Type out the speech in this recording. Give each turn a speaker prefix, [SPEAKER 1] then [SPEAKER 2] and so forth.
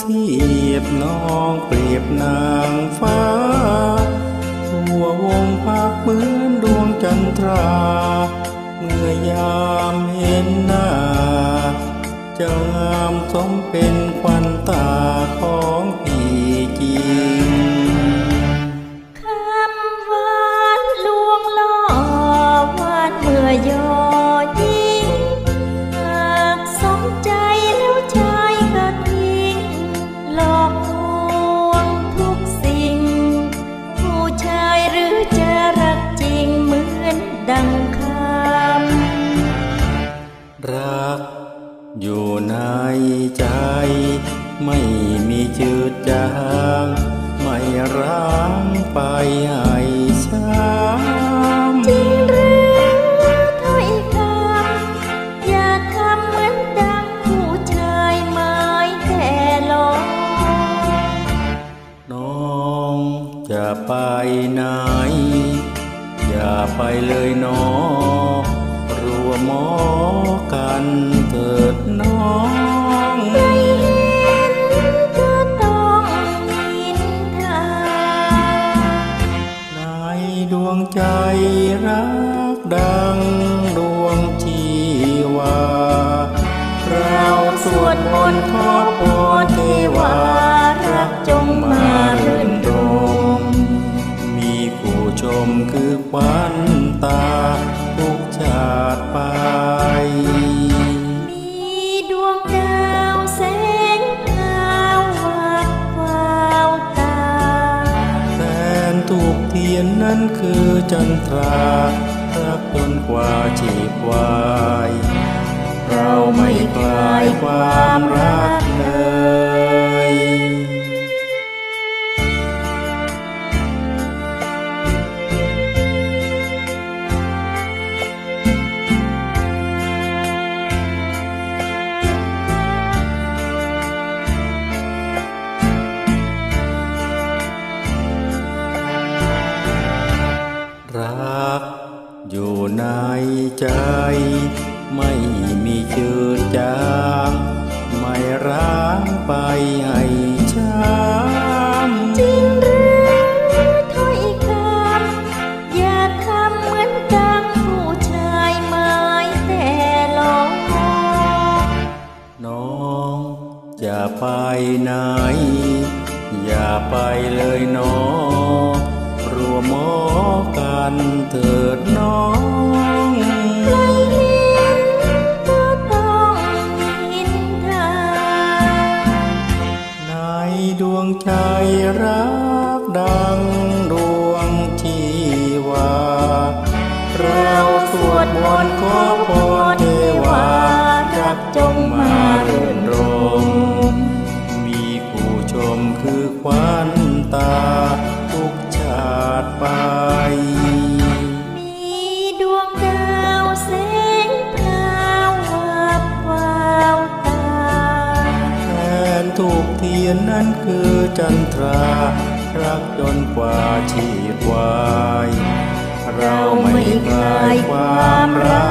[SPEAKER 1] เทียบน้องเปรียบนางฟ้า ทั่ววงพักเหมือนดวงจันทรา เมื่อยามเห็นหน้าจะงามสมเป็นควันตา ร้า
[SPEAKER 2] ง
[SPEAKER 1] ไปให้ช้ำ
[SPEAKER 2] จริงหรือถ้อยคำอย่าทำเหมือนดังผู้ชายไม้แต่หลอก
[SPEAKER 1] น้องจะไปไหน อย่าไปเลยน้องรัวหมอกันเถิด นถูกเทียนนั้นคือจันทรารักจนกว่าชีพวาย เราไม่คลายความรัก ใจ ไม่มีจืดจางไม่ร้างไปให้ช้ำ
[SPEAKER 2] จริงหรือถ้อยคำอย่าทำเหมือนดังผู้ชายไม้แต่หลอก
[SPEAKER 1] น้องจะไปไหน อย่าไปเลยน้องรวมหมอกันเถิดน้อง ดวงใจรักดังดวงชีวา เราสวดมนต์ขอพร ถูกเทียนนั้นคือจันทรา รักจนกว่าชีพวาย เราไม่คลายความรัก